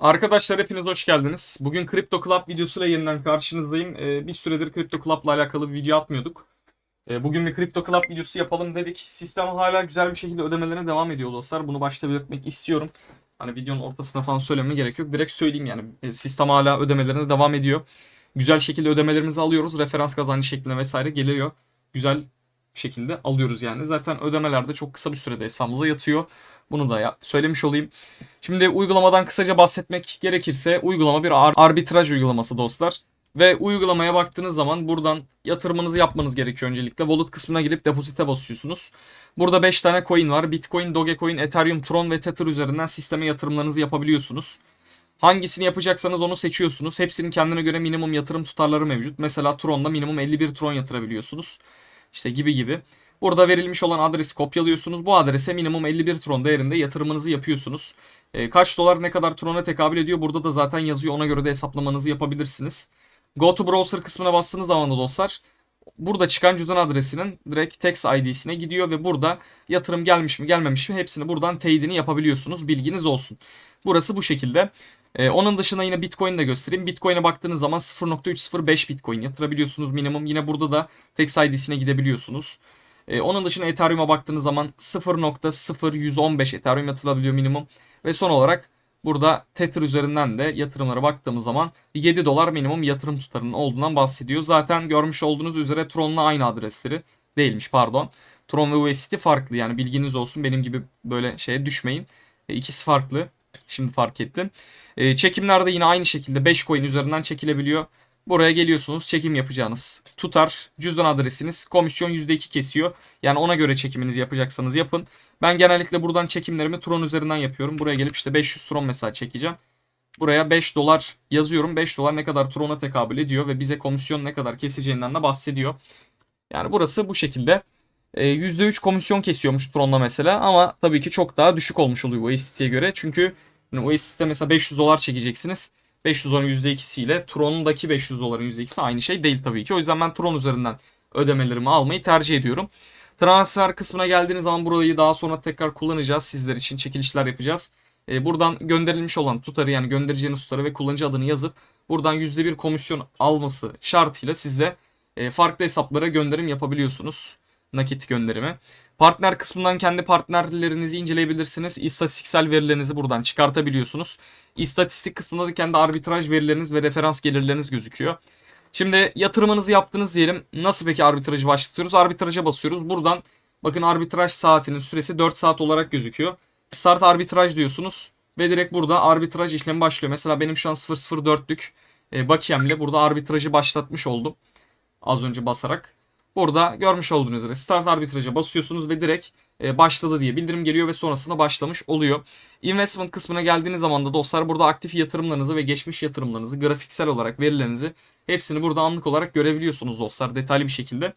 Arkadaşlar hepiniz hoş geldiniz. Bugün Crypto Club videosuyla yeniden karşınızdayım. Ee, bir süredir Crypto Club'la alakalı bir video atmıyorduk. Ee, bugün bir Crypto Club videosu yapalım dedik. Sistem hala güzel bir şekilde ödemelerine devam ediyor dostlar. Bunu başta belirtmek istiyorum. Hani videonun ortasına falan söylememe gerek yok. Direkt söyleyeyim yani. E, sistem hala ödemelerine devam ediyor. Güzel şekilde ödemelerimizi alıyoruz. Referans kazancı şeklinde vesaire geliyor. Güzel şekilde alıyoruz yani. Zaten ödemeler de çok kısa bir sürede hesabımıza yatıyor. Bunu da ya- söylemiş olayım. Şimdi uygulamadan kısaca bahsetmek gerekirse uygulama bir ar- arbitraj uygulaması dostlar. Ve uygulamaya baktığınız zaman buradan yatırımınızı yapmanız gerekiyor öncelikle. Wallet kısmına gelip depozite basıyorsunuz. Burada 5 tane coin var. Bitcoin, Dogecoin, Ethereum, Tron ve Tether üzerinden sisteme yatırımlarınızı yapabiliyorsunuz. Hangisini yapacaksanız onu seçiyorsunuz. Hepsinin kendine göre minimum yatırım tutarları mevcut. Mesela Tron'da minimum 51 Tron yatırabiliyorsunuz. İşte gibi gibi. Burada verilmiş olan adresi kopyalıyorsunuz. Bu adrese minimum 51 Tron değerinde yatırımınızı yapıyorsunuz. E, kaç dolar ne kadar Tron'a tekabül ediyor burada da zaten yazıyor. Ona göre de hesaplamanızı yapabilirsiniz. Go to browser kısmına bastığınız zaman da dostlar burada çıkan cüzdan adresinin direkt text ID'sine gidiyor ve burada yatırım gelmiş mi gelmemiş mi hepsini buradan teyidini yapabiliyorsunuz. Bilginiz olsun. Burası bu şekilde. Ee, onun dışında yine Bitcoin'i de göstereyim. Bitcoin'e baktığınız zaman 0.305 Bitcoin yatırabiliyorsunuz minimum. Yine burada da text ID'sine gidebiliyorsunuz. Ee, onun dışında Ethereum'a baktığınız zaman 0.0115 Ethereum yatırılabiliyor minimum. Ve son olarak burada Tether üzerinden de yatırımlara baktığımız zaman 7 dolar minimum yatırım tutarının olduğundan bahsediyor. Zaten görmüş olduğunuz üzere Tron'la aynı adresleri değilmiş pardon. Tron ve USDT farklı yani bilginiz olsun benim gibi böyle şeye düşmeyin. E, ikisi farklı. Şimdi fark ettim. E, çekimlerde yine aynı şekilde 5 coin üzerinden çekilebiliyor. Buraya geliyorsunuz çekim yapacağınız tutar cüzdan adresiniz komisyon %2 kesiyor. Yani ona göre çekiminizi yapacaksanız yapın. Ben genellikle buradan çekimlerimi Tron üzerinden yapıyorum. Buraya gelip işte 500 Tron mesela çekeceğim. Buraya 5 dolar yazıyorum. 5 dolar ne kadar Tron'a tekabül ediyor ve bize komisyon ne kadar keseceğinden de bahsediyor. Yani burası bu şekilde. E, %3 komisyon kesiyormuş Tron'la mesela ama tabii ki çok daha düşük olmuş oluyor USDT'ye göre. Çünkü yani USDT'de mesela 500 dolar çekeceksiniz. 500 doların %2'siyle Tron'daki 500 doların %2'si aynı şey değil tabii ki. O yüzden ben Tron üzerinden ödemelerimi almayı tercih ediyorum. Transfer kısmına geldiğiniz zaman burayı daha sonra tekrar kullanacağız. Sizler için çekilişler yapacağız. Ee, buradan gönderilmiş olan tutarı yani göndereceğiniz tutarı ve kullanıcı adını yazıp buradan %1 komisyon alması şartıyla siz de e, farklı hesaplara gönderim yapabiliyorsunuz. Nakit gönderimi. Partner kısmından kendi partnerlerinizi inceleyebilirsiniz. İstatistiksel verilerinizi buradan çıkartabiliyorsunuz. İstatistik kısmında da kendi arbitraj verileriniz ve referans gelirleriniz gözüküyor. Şimdi yatırımınızı yaptınız diyelim. Nasıl peki arbitrajı başlatıyoruz? Arbitraja basıyoruz. Buradan bakın arbitraj saatinin süresi 4 saat olarak gözüküyor. Start arbitraj diyorsunuz ve direkt burada arbitraj işlemi başlıyor. Mesela benim şu an 004'lük e, bakiyemle burada arbitrajı başlatmış oldum. Az önce basarak. Burada görmüş olduğunuz üzere start arbitraja basıyorsunuz ve direkt e, başladı diye bildirim geliyor ve sonrasında başlamış oluyor. Investment kısmına geldiğiniz zaman da dostlar burada aktif yatırımlarınızı ve geçmiş yatırımlarınızı grafiksel olarak verilerinizi hepsini burada anlık olarak görebiliyorsunuz dostlar detaylı bir şekilde.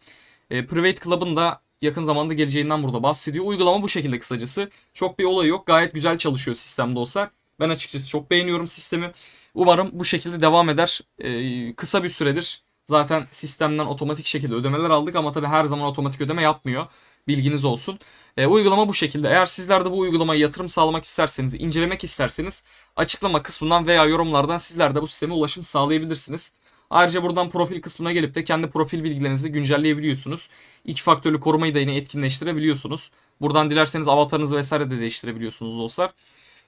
E, Private Club'ın da yakın zamanda geleceğinden burada bahsediyor. Uygulama bu şekilde kısacası. Çok bir olayı yok. Gayet güzel çalışıyor sistem dostlar. Ben açıkçası çok beğeniyorum sistemi. Umarım bu şekilde devam eder. E, kısa bir süredir zaten sistemden otomatik şekilde ödemeler aldık ama tabii her zaman otomatik ödeme yapmıyor. Bilginiz olsun. E, uygulama bu şekilde. Eğer sizler de bu uygulamaya yatırım sağlamak isterseniz, incelemek isterseniz açıklama kısmından veya yorumlardan sizler de bu sisteme ulaşım sağlayabilirsiniz. Ayrıca buradan profil kısmına gelip de kendi profil bilgilerinizi güncelleyebiliyorsunuz. İki faktörlü korumayı da yine etkinleştirebiliyorsunuz. Buradan dilerseniz avatarınızı vesaire de değiştirebiliyorsunuz dostlar.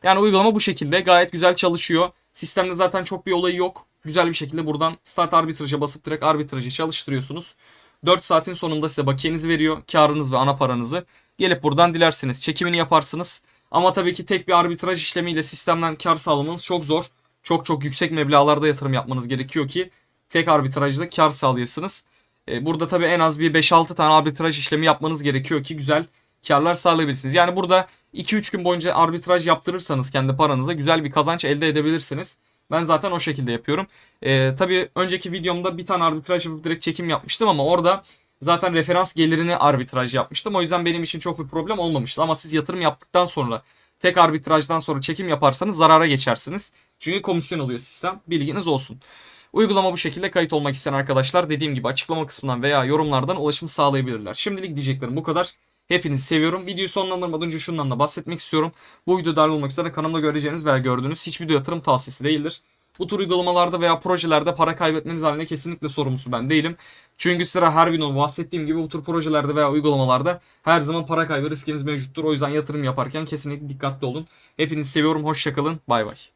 Yani uygulama bu şekilde gayet güzel çalışıyor. Sistemde zaten çok bir olayı yok. Güzel bir şekilde buradan start arbitraja basıp direkt arbitrajı çalıştırıyorsunuz. 4 saatin sonunda size bakiyenizi veriyor. Karınız ve ana paranızı. Gelip buradan dilerseniz çekimini yaparsınız. Ama tabii ki tek bir arbitraj işlemiyle sistemden kar sağlamanız çok zor. Çok çok yüksek meblağlarda yatırım yapmanız gerekiyor ki tek arbitrajda kar sağlayasınız. E, burada tabii en az bir 5-6 tane arbitraj işlemi yapmanız gerekiyor ki güzel karlar sağlayabilirsiniz. Yani burada 2-3 gün boyunca arbitraj yaptırırsanız kendi paranıza güzel bir kazanç elde edebilirsiniz. Ben zaten o şekilde yapıyorum. Ee, tabii önceki videomda bir tane arbitraj yapıp direkt çekim yapmıştım ama orada zaten referans gelirini arbitraj yapmıştım. O yüzden benim için çok bir problem olmamıştı. Ama siz yatırım yaptıktan sonra tek arbitrajdan sonra çekim yaparsanız zarara geçersiniz. Çünkü komisyon oluyor sistem. Bilginiz olsun. Uygulama bu şekilde kayıt olmak isteyen arkadaşlar dediğim gibi açıklama kısmından veya yorumlardan ulaşım sağlayabilirler. Şimdilik diyeceklerim bu kadar. Hepinizi seviyorum. Videoyu sonlandırmadan önce şundan da bahsetmek istiyorum. Bu video dahil olmak üzere kanalımda göreceğiniz veya gördüğünüz hiçbir video yatırım tavsiyesi değildir. Bu tür uygulamalarda veya projelerde para kaybetmeniz haline kesinlikle sorumlusu ben değilim. Çünkü sıra her videoda bahsettiğim gibi bu tür projelerde veya uygulamalarda her zaman para kaybı riskiniz mevcuttur. O yüzden yatırım yaparken kesinlikle dikkatli olun. Hepinizi seviyorum. Hoşçakalın. Bay bay.